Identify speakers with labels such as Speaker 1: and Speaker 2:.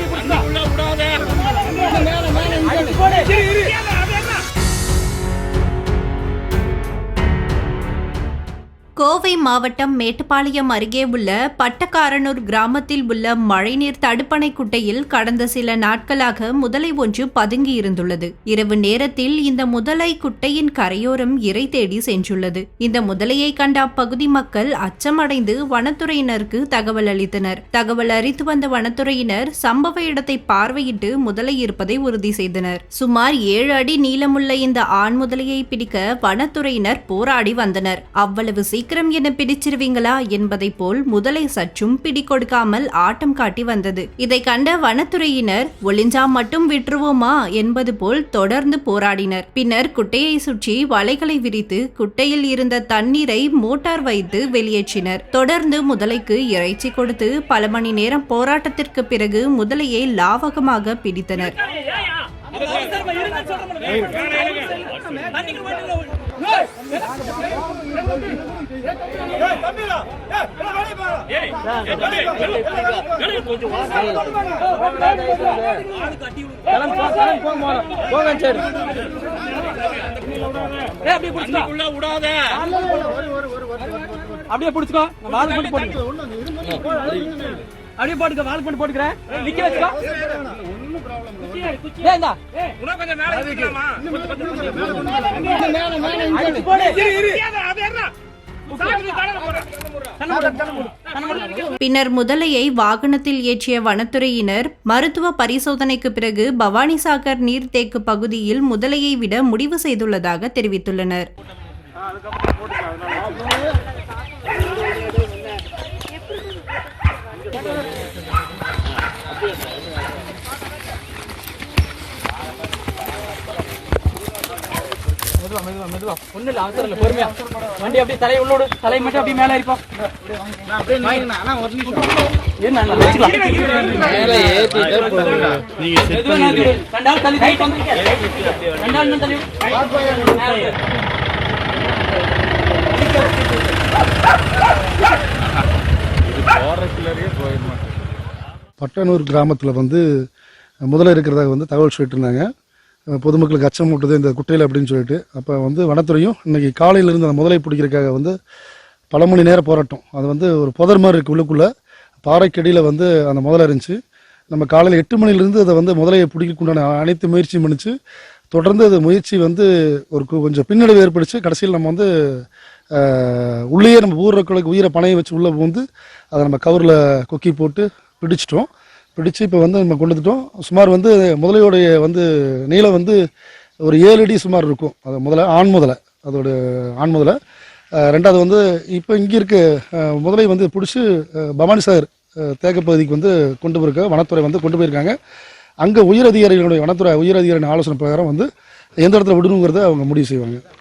Speaker 1: Hadi Bursa! Kovai மாவட்டம் மேட்டுப்பாளையம் அருகே உள்ள பட்டக்காரனூர் கிராமத்தில் உள்ள மழைநீர் தடுப்பணை குட்டையில் கடந்த சில நாட்களாக முதலை ஒன்று பதுங்கி இருந்துள்ளது. இரவு நேரத்தில் இந்த முதலை குட்டையின் கரையோரம் இறை தேடி சென்றுள்ளது. இந்த முதலையை கண்ட அப்பகுதி மக்கள் அச்சமடைந்து வனத்துறையினருக்கு தகவல் அளித்தனர். தகவல் அறித்து வந்த வனத்துறையினர் சம்பவ இடத்தை பார்வையிட்டு முதலை இருப்பதை உறுதி செய்தனர். சுமார் ஏழு அடி நீளமுள்ள இந்த ஆண் முதலையை பிடிக்க வனத்துறையினர் போராடி வந்தனர். அவ்வளவு சீக்கிரம் என பிடிச்சிருவீங்களா என்பதைப் போல் முதலை சற்றும் பிடி கொடுக்காமல் ஆட்டம் காட்டி வந்தது இதை கண்ட வனத்துறையினர் ஒளிஞ்சா மட்டும் விட்டுருவோமா என்பது போல் தொடர்ந்து போராடினர் பின்னர் குட்டையை சுற்றி வலைகளை விரித்து குட்டையில் இருந்த தண்ணீரை மோட்டார் வைத்து வெளியேற்றினர் தொடர்ந்து முதலைக்கு இறைச்சி கொடுத்து பல மணி நேரம் போராட்டத்திற்கு பிறகு முதலையை லாவகமாக பிடித்தனர்
Speaker 2: அப்படியே பிடிச்சுக்கோ நான் வால் பண்ணி போட்டு அப்படியே போட்டுக்க வால் பண்ணி போட்டுக்கிறேன் நிக்க வச்சுக்கோ ஏய் இந்தா
Speaker 3: கொஞ்சம் மேல
Speaker 1: பின்னர் முதலையை வாகனத்தில் ஏற்றிய வனத்துறையினர் மருத்துவ பரிசோதனைக்கு பிறகு பவானிசாகர் நீர்த்தேக்கு பகுதியில் முதலையை விட முடிவு செய்துள்ளதாக தெரிவித்துள்ளனர்.
Speaker 2: மெதுவா மெதுவா மெதுவா. ஒண்ணு இல்ல அவசரம் இல்ல பொறுமையா. வண்டி அப்படியே தலையை உள்ளோடு தலை மட்டும் அப்படியே மேல இருப்போம்.
Speaker 4: பட்டனூர் கிராமத்தில் வந்து முதல்ல இருக்கிறதாக வந்து தகவல் சொல்லிட்டு இருந்தாங்க. பொதுமக்களுக்கு அச்சம் ஊட்டுது இந்த குட்டையில் அப்படின்னு சொல்லிட்டு. அப்போ வந்து வனத்துறையும் இன்றைக்கி காலையிலிருந்து அந்த முதலை பிடிக்கிறதுக்காக வந்து பல மணி நேரம் போராட்டம். அது வந்து ஒரு புதர் மாதிரி இருக்குது உள்ளுக்குள்ளே. பாறைக்கடியில் வந்து அந்த முதலை இருந்துச்சு. நம்ம காலையில் எட்டு மணிலேருந்து அதை வந்து முதலையை பிடிக்கக்குண்டான அனைத்து முயற்சியும் பண்ணிச்சு. தொடர்ந்து அது முயற்சி வந்து ஒரு கு- கொஞ்சம் பின்னடைவு ஏற்படுச்சு. கடைசியில் நம்ம வந்து உள்ளேயே நம்ம ஊர்களுக்கு உயிரை பணையை வச்சு உள்ளே வந்து அதை நம்ம கவரில் கொக்கி போட்டு பிடிச்சிட்டோம். பிடிச்சு இப்போ வந்து நம்ம கொண்டு வந்துட்டோம். சுமார் வந்து முதலையோடைய வந்து நீளம் வந்து ஒரு ஏழு அடி சுமார் இருக்கும். அது முதல்ல ஆண் முதலை அதோட ஆண் முதலை. ரெண்டாவது வந்து இப்போ இங்கே இருக்க முதலை வந்து பிடிச்சி பவானி சாகர் தேக்கப்பகுதிக்கு தேக்க பகுதிக்கு வந்து கொண்டு போயிருக்க வனத்துறை வந்து கொண்டு போயிருக்காங்க. அங்கே உயர் அதிகாரிகளுடைய வனத்துறை உயர் அதிகாரியின் ஆலோசனை பிரகாரம் வந்து எந்த இடத்துல விடணுங்கிறத அவங்க முடிவு செய்வாங்க.